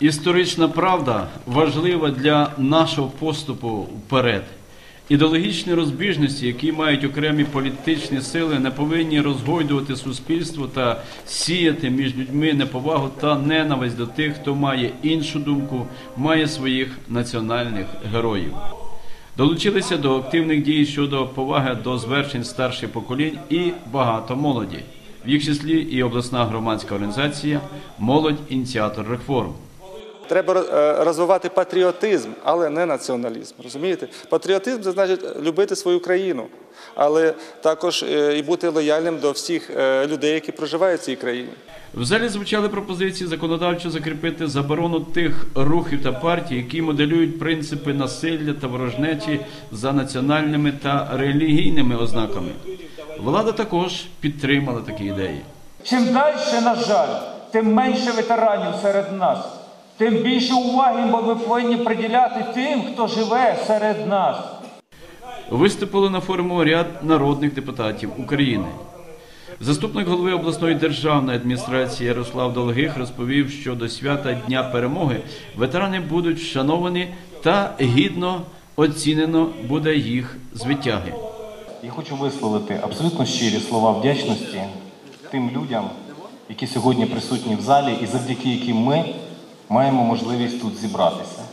Історична правда важлива для нашого поступу вперед. Ідеологічні розбіжності, які мають окремі політичні сили, не повинні розгойдувати суспільство та сіяти між людьми неповагу та ненависть до тих, хто має іншу думку, має своїх національних героїв. Долучилися до активних дій щодо поваги до звершень старших поколінь і багато молоді, в їх числі і обласна громадська організація Молодь ініціатор реформ. Треба е, розвивати патріотизм, але не націоналізм. Розумієте? Патріотизм це значить любити свою країну, але також е, і бути лояльним до всіх е, людей, які проживають в цій країні. В залі звучали пропозиції законодавчо закріпити заборону тих рухів та партій, які моделюють принципи насилля та ворожнечі за національними та релігійними ознаками. Влада також підтримала такі ідеї. Чим далі, на жаль, тим менше ветеранів серед нас, тим більше уваги ми повинні приділяти тим, хто живе серед нас. Виступили на форуму ряд народних депутатів України. Заступник голови обласної державної адміністрації Ярослав Долгих розповів, що до свята Дня перемоги ветерани будуть вшановані та гідно оцінено буде їх звитяги. Я хочу висловити абсолютно щирі слова вдячності тим людям, які сьогодні присутні в залі, і завдяки яким ми маємо можливість тут зібратися.